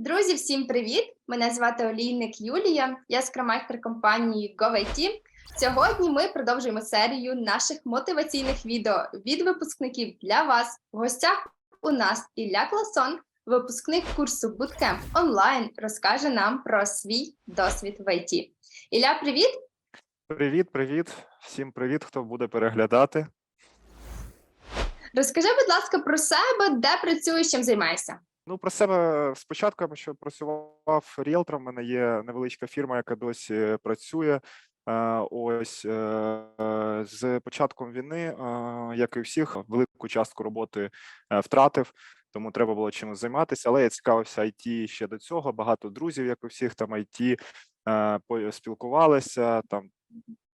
Друзі, всім привіт! Мене звати Олійник Юлія. Я скромайстер компанії GoIT. Сьогодні ми продовжуємо серію наших мотиваційних відео від випускників для вас. В гостях у нас Ілля Класон, випускник курсу Bootcamp онлайн, розкаже нам про свій досвід в ІТ. Ілля, привіт! Привіт, привіт. Всім привіт, хто буде переглядати. Розкажи, будь ласка, про себе, де працюєш, чим займаєшся. Ну, про себе спочатку я що працював ріелтором. У мене є невеличка фірма, яка досі працює. Е, Ось е, з початком війни, е, як і всіх, велику частку роботи втратив, тому треба було чимось займатися. Але я цікавився IT ще до цього. Багато друзів, як у всіх, там IT спілкувалися там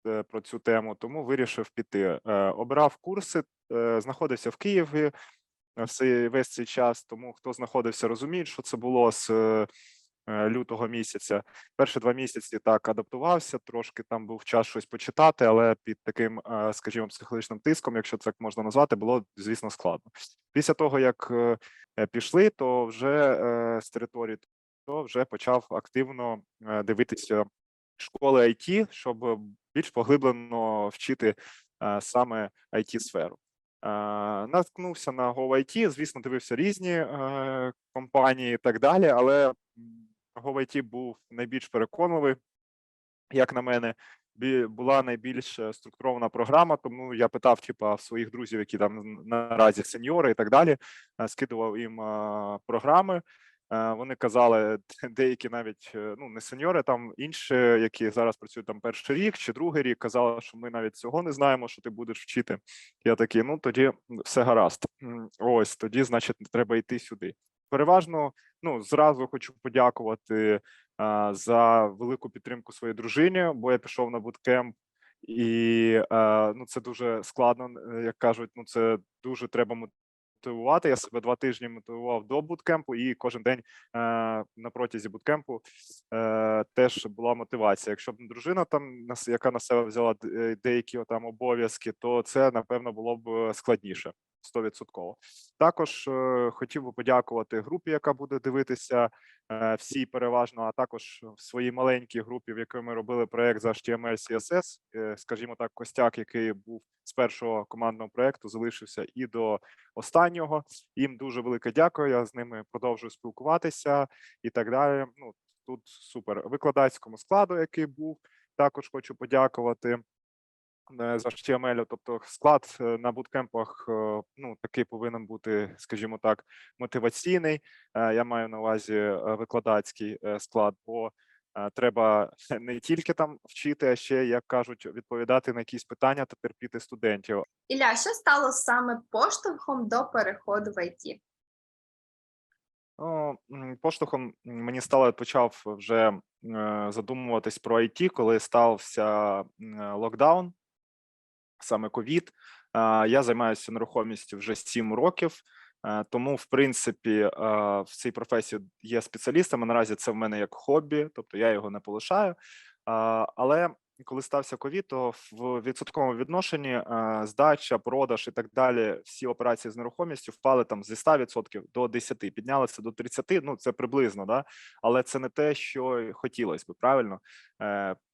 про цю тему, тому вирішив піти. Обирав курси, знаходився в Києві весь цей час. Тому хто знаходився, розуміють, що це було з е, е, лютого місяця. Перші два місяці так адаптувався, трошки там був час щось почитати, але під таким, е, скажімо, психологічним тиском, якщо це так можна назвати, було звісно складно. Після того, як пішли, то вже з території, то вже почав активно дивитися школи IT, щоб більш поглиблено вчити саме it сферу Наткнувся на GoIT, звісно, дивився різні е, компанії і так далі, але GoIT був найбільш переконливий, як на мене. Була найбільш е, структурована програма, тому я питав, типа, своїх друзів, які там наразі сеньори і так далі, е, скидував їм е, програми. Е, Вони казали, деякі навіть е, ну не сеньори, там інші, які зараз працюють там перший рік чи другий рік, казали, що ми навіть цього не знаємо, що ти будеш вчити. Я такий, ну тоді все гаразд. Ось тоді, значить, треба йти сюди. Переважно, ну зразу хочу подякувати а, за велику підтримку своїй дружині, бо я пішов на буткемп, і ну це дуже складно, е, як кажуть. Ну це дуже треба мотивувати. Я себе два тижні мотивував до буткемпу, і кожен день е, на протязі буткемпу е, теж була мотивація. Якщо б дружина там яка на себе взяла е, деякі там обов'язки, то це напевно було б складніше. 100%. Також е, хотів би подякувати групі, яка буде дивитися е, всі переважно, а також в своїй маленькій групі, в якій ми робили проект за HTML, CSS, е, скажімо так, костяк, який був з першого командного проекту, залишився і до останнього. Їм дуже велике дякую. Я з ними продовжую спілкуватися і так далі. Ну тут супер викладацькому складу, який був. Також хочу подякувати з HTML, тобто склад е, на буткемпах е, ну такий повинен бути, скажімо так, мотиваційний. Е, Я маю на увазі е, викладацький е, склад, бо е, треба не тільки там вчити, а ще, як кажуть, відповідати на якісь питання та терпіти студентів. Ілля, що стало саме поштовхом до переходу в ІТ? Ну, поштовхом мені стало, я почав вже е, задумуватись про IT, коли стався е, локдаун, саме ковід. Я займаюся нерухомістю вже 7 років. е, Тому, в принципі, е, в цій професії є спеціалістами. Наразі це в мене як хобі, тобто я його не полишаю. Але коли стався ковід, то в відсотковому відношенні е, здача, продаж і так далі, всі операції з нерухомістю впали там зі 100% до 10%, піднялися до 30%, ну це приблизно, да? але це не те, що хотілося би, правильно?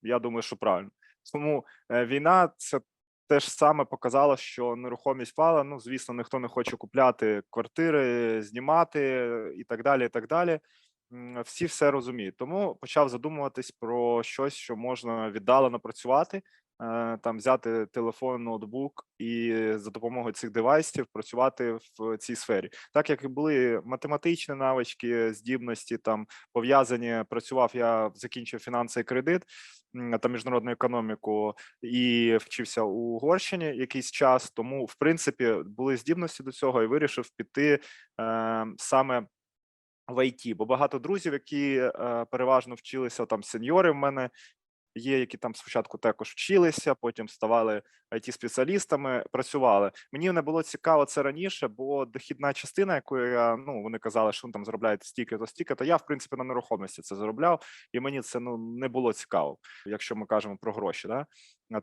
Я думаю, що правильно. Тому війна це теж саме показало, що нерухомість впала. Ну, звісно, ніхто не хоче купляти квартири, знімати і так далі. і так далі. Всі все розуміють. Тому почав задумуватись про щось, що можна віддалено працювати, там взяти телефон, ноутбук і за допомогою цих девайсів працювати в цій сфері. Так як і були математичні навички, здібності там пов'язані. Працював я закінчив фінанси і кредит та міжнародну економіку і вчився у Угорщині якийсь час. Тому, в принципі, були здібності до цього і вирішив піти е, саме в IT, бо багато друзів, які е, переважно вчилися там сеньори в мене. Є, які там спочатку також вчилися, потім ставали it спеціалістами працювали. Мені не було цікаво це раніше, бо дохідна частина, якою я ну вони казали, що там заробляєте стільки то стільки, то я в принципі на нерухомості це заробляв, і мені це ну не було цікаво, якщо ми кажемо про гроші. Да?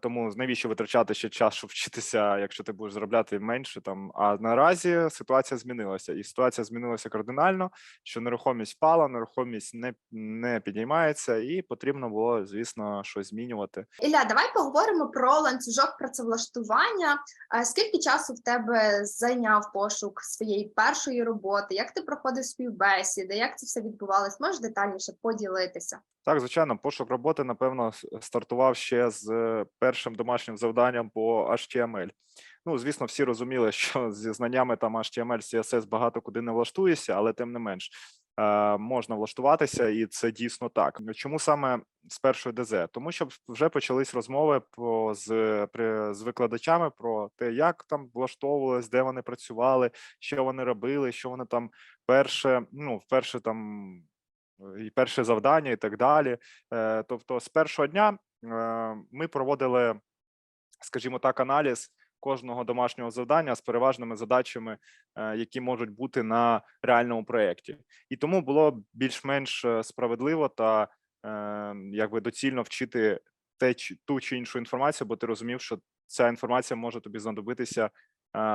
Тому навіщо витрачати ще час, щоб вчитися, якщо ти будеш заробляти менше там. А наразі ситуація змінилася, і ситуація змінилася кардинально, що нерухомість впала, нерухомість не, не підіймається, і потрібно було, звісно, щось змінювати. Ілля, давай поговоримо про ланцюжок працевлаштування. Скільки часу в тебе зайняв пошук своєї першої роботи? Як ти проходив співбесіди? Як це все відбувалось? Можеш детальніше поділитися? Так, звичайно, пошук роботи, напевно, стартував ще з е, першим домашнім завданням по HTML. Ну, звісно, всі розуміли, що зі знаннями там HTML, CSS багато куди не влаштуєшся, але тим не менш е, можна влаштуватися, і це дійсно так. Чому саме з першої ДЗ? Тому що вже почались розмови по з, при, з викладачами про те, як там влаштовувались, де вони працювали, що вони робили, що вони там перше, ну, вперше там і перше завдання, і так далі. Е, Тобто, з першого дня е, ми проводили, скажімо так, аналіз кожного домашнього завдання з переважними задачами, е, які можуть бути на реальному проєкті. І тому було більш-менш справедливо та якби доцільно вчити те, ту чи іншу інформацію, бо ти розумів, що ця інформація може тобі знадобитися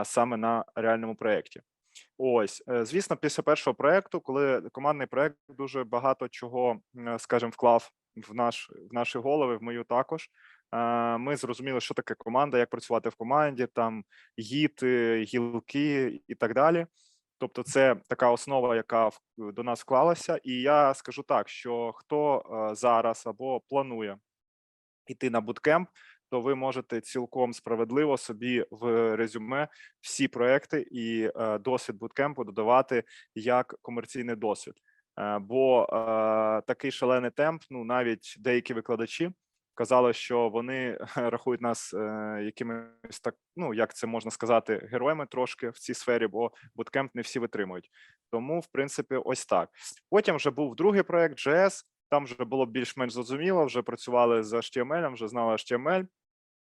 саме на реальному проєкті. Ось, е, звісно, після першого проекту, коли командний проект дуже багато чого, е, скажімо, вклав в наш в наші голови, в мою також. е, Ми зрозуміли, що таке команда, як працювати в команді, там гід, е, гілки і так далі. Тобто, це така основа, яка в- до нас вклалася. І я скажу так: що хто е, зараз або планує йти на буткемп, то ви можете цілком справедливо собі в резюме всі проекти і е, досвід буткемпу додавати як комерційний досвід. Е, бо е, такий шалений темп, ну навіть деякі викладачі казали, що вони рахують нас якимись так, ну як це можна сказати, героями трошки в цій сфері, бо буткемп не всі витримують. Тому, в принципі, ось так. Потім вже був другий проект JS, там вже було більш-менш зрозуміло, вже працювали з HTML, вже знали HTML.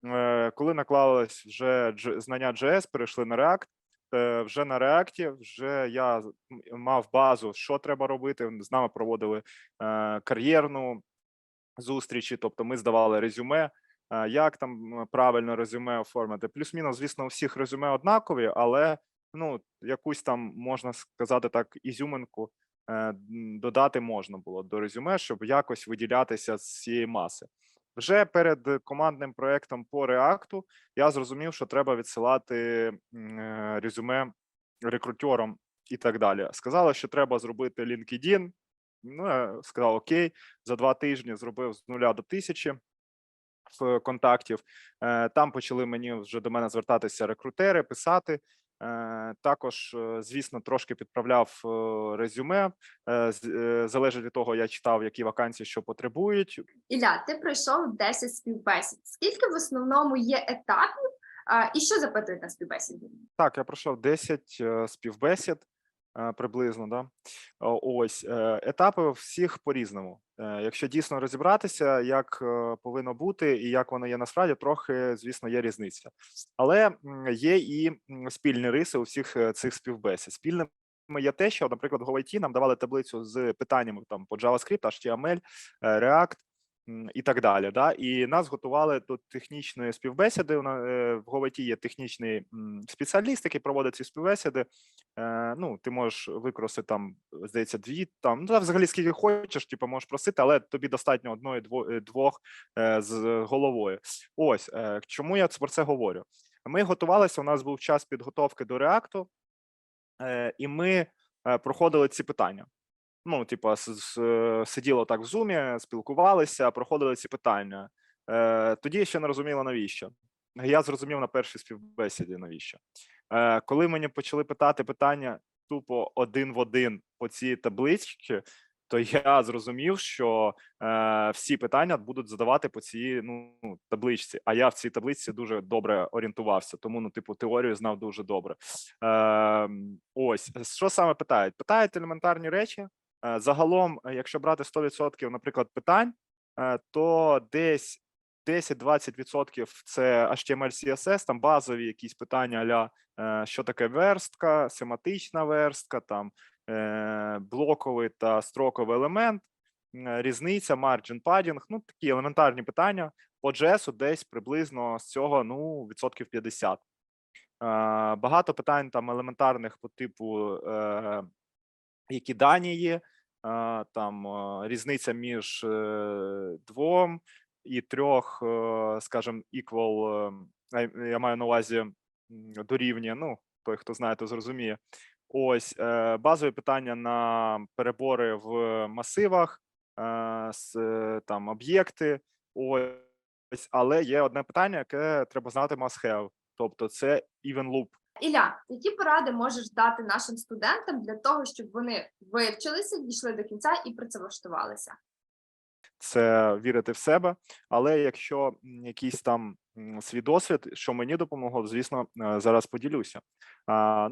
Е, Коли наклалось вже знання JS, перейшли на React. е, Вже на React вже я мав базу, що треба робити. З нами проводили е, кар'єрну зустрічі, тобто ми здавали резюме, як там правильно резюме оформити. Плюс-мінус, звісно, у всіх резюме однакові, але ну якусь там можна сказати так, ізюминку додати можна було до резюме, щоб якось виділятися з цієї маси. Вже перед е, командним проектом по React я зрозумів, що треба відсилати е, резюме рекрутерам і так далі. Сказали, що треба зробити LinkedIn. Ну, я сказав окей, за два тижні зробив з нуля до тисячі контактів. Е, Там почали мені вже до мене звертатися рекрутери, писати. Е, Також, е, звісно, трошки підправляв е, резюме. Залежить від того, я читав, які вакансії що потребують. Ілля, ти пройшов 10 співбесід. Скільки в основному є етапів? І що запитують на співбесіді? Так, я пройшов 10 е, співбесід приблизно. Да? Ось е, етапи всіх по-різному. Е, Якщо дійсно розібратися, як е, повинно бути і як воно є насправді, трохи, звісно, є різниця. Але є і спільні риси у всіх е, цих співбесід. Спільним є те, що, наприклад, в GoIT нам давали таблицю з питаннями там по JavaScript, HTML, е, React і так далі. Да? І нас готували до технічної співбесіди. Е, В GoIT є технічний спеціаліст, який проводить ці співбесіди. Е, Ну, ти можеш використати там, здається, дві там, ну взагалі скільки хочеш, типу, можеш просити, але тобі достатньо одної е, двох з головою. Ось чому я про це говорю. Ми готувалися. У нас був час підготовки до реакту, і ми проходили ці питання. Ну, типу, сиділо так в зумі, спілкувалися, проходили ці питання. Е, Тоді ще не розуміла, навіщо. Я зрозумів на першій співбесіді, навіщо. Е, Коли мені почали питати питання тупо один в один по цій табличці, то я зрозумів, що е, всі питання будуть задавати по цій ну, табличці. А я в цій табличці дуже добре орієнтувався, тому ну, типу, теорію знав дуже добре. Е, ось що саме питають? Питають елементарні речі. Е, Загалом, е, якщо брати 100%, наприклад, питань, е, то десь 10-20% це HTML, CSS, там базові якісь питання е, що таке верстка, семантична верстка, там блоковий та строковий елемент, різниця, margin padding, ну такі елементарні питання По JS десь приблизно з цього ну, відсотків 50. Е, Багато питань там елементарних по типу, які дані є, там різниця між е, двом і трьох, е, скажімо, equal, е, я- маю на увазі дорівнює, ну, той, хто знає, то зрозуміє. Ось е, базові питання на перебори в масивах, е, е, там об'єкти. Ось, але є одне питання, яке треба знати must have, тобто це even loop. Ілля, які поради можеш дати нашим студентам для того, щоб вони вивчилися, дійшли до кінця і працевлаштувалися? це вірити в себе. Але якщо якісь там свій досвід, що мені допомогло, звісно, е, зараз поділюся.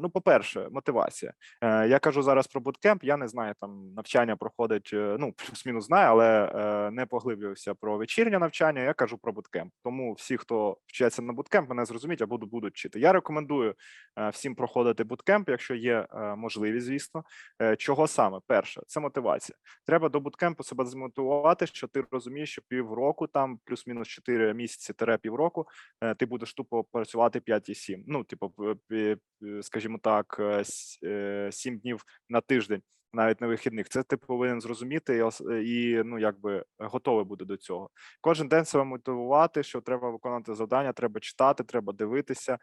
Ну, по-перше, мотивація. Е, Я кажу зараз про буткемп. Я не знаю, там навчання проходить, е, ну плюс-мінус знаю, але не поглиблююся про вечірнє навчання. Я кажу про буткемп. Тому всі, хто вчаться на буткемп, мене зрозуміють або будуть вчити. Я рекомендую всім проходити буткемп, якщо є можливість, звісно. Чого саме? Перше, це мотивація треба до буткемпу себе змотивувати, що ти розумієш, що півроку, там плюс-мінус 4 місяці тире півроку, е, ти будеш тупо працювати 5 і 7. Ну, типу, скажімо так, 7 днів на тиждень, навіть на вихідних. Це ти повинен зрозуміти і, ну, якби готовий буде до цього. Кожен день себе мотивувати, що треба виконувати завдання, треба читати, треба дивитися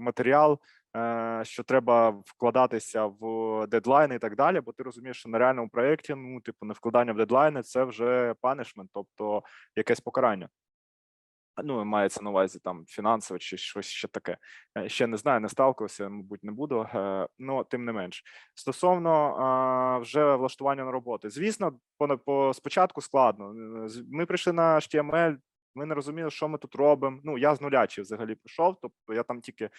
матеріал е, що треба вкладатися в дедлайни і так далі, бо ти розумієш, що на реальному проєкті, ну, типу, не вкладання в дедлайни це вже панишмент, тобто якесь покарання. Ну, мається на увазі там фінансове чи щось ще таке. Е, Ще не знаю, не сталкувався, мабуть, не буду. Ну, тим не менш. Стосовно вже влаштування на роботи, звісно, по спочатку складно. Е, Ми прийшли на HTML, ми не розуміли, що ми тут робимо. Ну, я з нулячі взагалі прийшов. Тобто я там тільки е,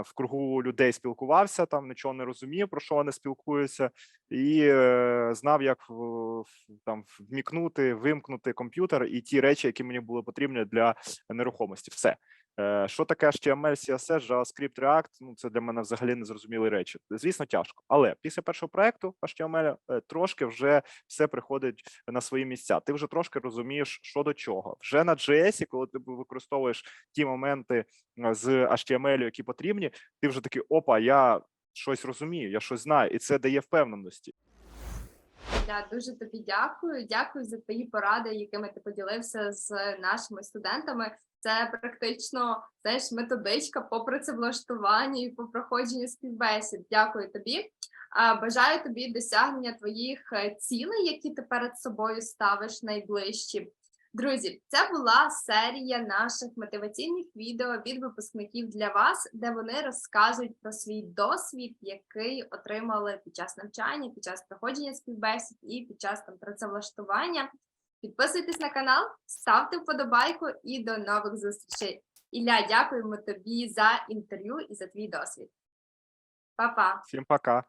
в кругу людей спілкувався, там нічого не розумів, про що вони спілкуються, і е, знав, як в- там вмікнути, вимкнути комп'ютер і ті речі, які мені були потрібні для нерухомості. Все. Е, Що таке HTML, CSS, JavaScript, React? Ну, це для мене взагалі незрозумілі речі. Звісно, тяжко. Але після першого проекту HTML е, трошки вже все приходить на свої місця. Ти вже трошки розумієш, що до чого. Вже на JS, коли ти використовуєш ті моменти е, з HTML, які потрібні, ти вже такий опа, я щось розумію, я щось знаю, і це дає впевненості. Я дуже тобі дякую. Дякую за твої поради, якими ти поділився з нашими студентами. Це практично знаєш, методичка по працевлаштуванню і по проходженню співбесід. Дякую тобі. Бажаю тобі досягнення твоїх е, цілей, які ти перед собою ставиш найближчі. Друзі, це була серія наших мотиваційних відео від випускників для вас, де вони розказують про свій досвід, який отримали під час навчання, під час проходження співбесід і під час там працевлаштування. Підписуйтесь на канал, ставте вподобайку і до нових зустрічей. Ілля, дякуємо тобі за інтерв'ю і за твій досвід. Па-па! Всім пока.